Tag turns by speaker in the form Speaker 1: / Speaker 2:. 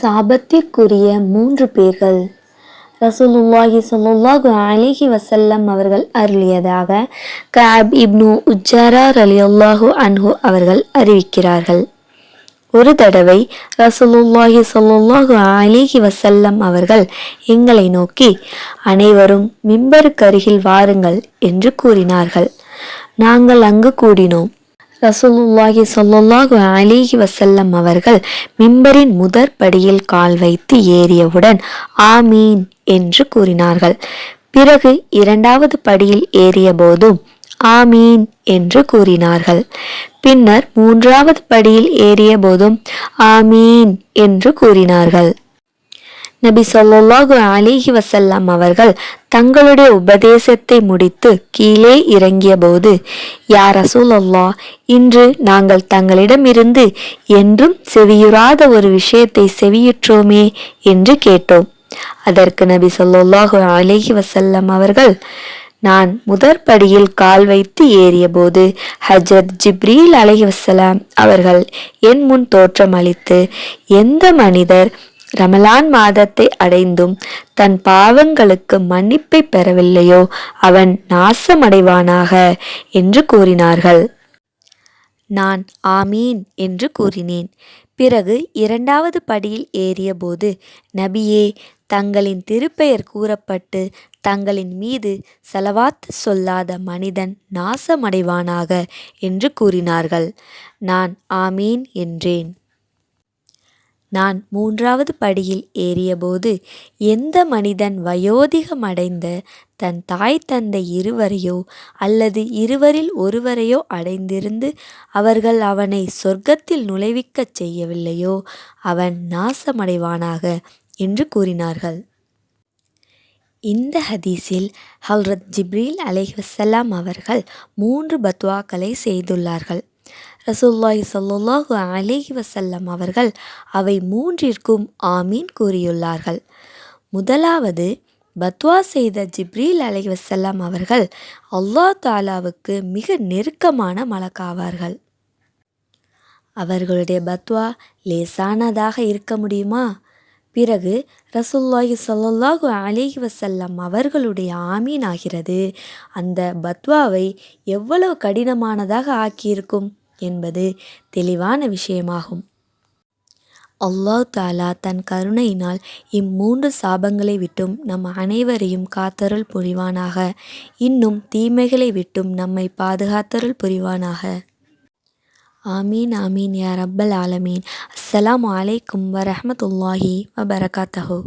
Speaker 1: சாபத்திற்குரிய மூன்று பேர்கள். ரசூலுல்லாஹி சொல்லுல்லாஹு அலிஹி வசல்லம் அவர்கள் அருளியதாக காப் இப்னு உஜ்ஜாரா ரலியல்லாஹு அன்ஹு அவர்கள் அறிவிக்கிறார்கள். ஒரு தடவை ரசூலுல்லாஹி சொல்லுல்லாஹு அலிஹி வசல்லம் அவர்கள் எங்களை நோக்கி அனைவரும் மிம்பருக்கு அருகில் வாருங்கள் என்று கூறினார்கள். நாங்கள் அங்கு கூடினோம். ரசூலுல்லாஹி ஸல்லல்லாஹு அலிஹி வசல்லம் அவர்கள் மிம்பரின் முதற் படியில் கால் வைத்து ஏறியவுடன் ஆமீன் என்று கூறினார்கள். பிறகு இரண்டாவது படியில் ஏறியபோதும் ஆமீன் என்று கூறினார்கள். பின்னர் மூன்றாவது படியில் ஏறியபோதும் ஆமீன் என்று கூறினார்கள். நபி ஸல்லல்லாஹு அலிஹி வசல்லாம் அவர்கள் தங்களுடைய உபதேசத்தை முடித்து கீழே இறங்கியபோது யார் அசூலல்லா இன்று நாங்கள் தங்களிடமிருந்து என்றும் செவியுறாத ஒரு விஷயத்தை செவியுற்றோமே? என்று கேட்டோம். அதற்கு நபி ஸல்லல்லாஹு அலைஹி வசல்லம் அவர்கள் நான் முதற்படியில் கால் வைத்து ஏறியபோது ஹஜரத் ஜிப்ரீல் அலைஹிவசலாம் அவர்கள் என் முன் தோற்றம் அளித்து எந்த மனிதர் ரமலான் மாதத்தை அடைந்தும் தன் பாவங்களுக்கு மன்னிப்பை பெறவில்லையோ அவன் நாசமடைவானாக என்று கூறினார்கள். நான் ஆமீன் என்று கூறினேன். பிறகு இரண்டாவது படியில் ஏறியபோது நபியே தங்களின் திருப்பெயர் கூறப்பட்டு தங்களின் மீது செலவாத்து சொல்லாத மனிதன் நாசமடைவானாக என்று கூறினார்கள். நான் ஆமீன் என்றேன். நான் மூன்றாவது படியில் ஏறியபோது எந்த மனிதன் வயோதிகமடைந்த தன் தாய் தந்தை இருவரையோ அல்லது இருவரில் ஒருவரையோ அடைந்திருந்து அவர்கள் அவனை சொர்க்கத்தில் நுழைவிக்கச் செய்யவில்லையோ அவன் நாசமடைவானாக என்று கூறினார்கள். இந்த ஹதீஸில் ஹல்ரத் ஜிப்ரீல் அலைஹிவசல்லாம் அவர்கள் மூன்று பத்வாக்களை செய்துள்ளார்கள். ரசூல்லாஹி சல்லுல்லாஹு அலேஹி வசல்லம் அவர்கள் அவை மூன்றிற்கும் ஆமீன் கூறியுள்ளார்கள். முதலாவது பத்வா செய்த ஜிப்ரீல் அலைஹிவசல்லாம் அவர்கள் அல்லா தாலாவுக்கு மிக நெருக்கமான மலக்காவார்கள். அவர்களுடைய பத்வா லேசானதாக இருக்க முடியுமா? பிறகு ரசூல்லாஹி சல்லாஹு அலைஹி வசல்லம் அவர்களுடைய ஆமீன் ஆகிறது. அந்த பத்வாவை எவ்வளவு கடினமானதாக ஆக்கியிருக்கும்? என்பது தெளிவான விஷயமாகும். அல்லாஹ் தாலா தன் கருணையினால் இம்மூன்று சாபங்களை விட்டும் நம் அனைவரையும் காத்தருள் புரிவானாக. இன்னும் தீமைகளை விட்டும் நம்மை பாதுகாத்தருள் புரிவானாக. ஆமீன் ஆமீன் யா ரப்பல் ஆலமீன். அஸ்ஸலாமு அலைக்கும் வரஹ்மத்துல்லாஹி வபரகாத்தஹு.